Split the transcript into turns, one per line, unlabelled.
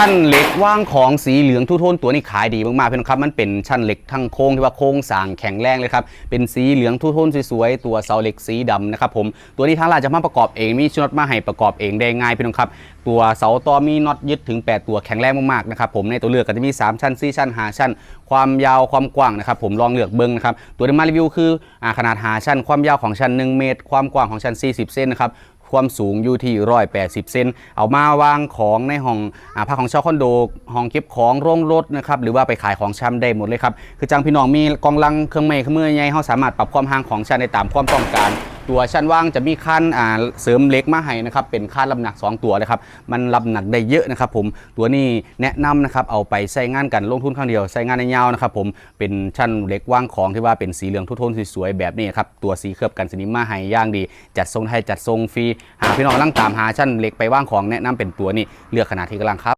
ชั้นเหล็กว่างของสีเหลืองทุโทนตัวนี้ขายดีมากๆพี่น้องครับมันเป็นชั้นเหล็กทั้งโค้งที่ว่าโค้งสางแข็งแรงเลยครับเป็นสีเหลืองทุโทนสวยๆตัวเสาเหล็กสีดำนะครับผมตัวนี้ทางร้านจะมาประกอบเองมีชุดมาให้ประกอบเองได้ง่ายพี่น้องครับตัวเสาต่อมีน็อตยึดถึง 8 ตัวแข็งแรงมากๆนะครับผมในตัวเลือกก็จะมี 3 ชั้น4ชั้น5ชั้น ความยาวความกว้างนะครับผมลองเลือกเบิ้งนะครับตัวที่มารีวิวคืออขนาด5ชั้นความยาวของชั้น 1 เมตร ความกว้างของชั้น 40 เซนนะครับ ความสูงอยู่ที่180เซนเอามาวางของในห้องอาพักของเช่าคอนโดห้องเก็บของโรงรถนะครับหรือว่าไปขายของชำได้หมดเลยครับคือจังพี่น้องมีกองลังเครื่องไม้เครื่องมือใหญ่เขาสามารถปรับความห่างของชั้นได้ตามความต้องการ ตัวชั้นว่างจะมีขั้นอ่าเสริมเล็กมาให้นะครับเป็นค่าลำหนัก 2 ตัวเลยครับมันลำหนักได้เยอะนะครับผมตัวนี้แนะนำนะครับเอาไปใช้งานกันลงทุนครั้งเดียวใช้งานในยาวนะครับผมเป็นชั้นเล็กว่างของที่ว่าเป็นสีเหลืองทุกโทนสวยๆแบบนี้ครับตัวสีเคลือบกันสนิมมาให้ย่างดี จัดทรงไทยจัดทรงฟรีหาพี่น้องกำลังตามหาชั้นเล็กไปว่างของแนะนำเป็นตัวนี้เลือกขนาดที่กำลังครับ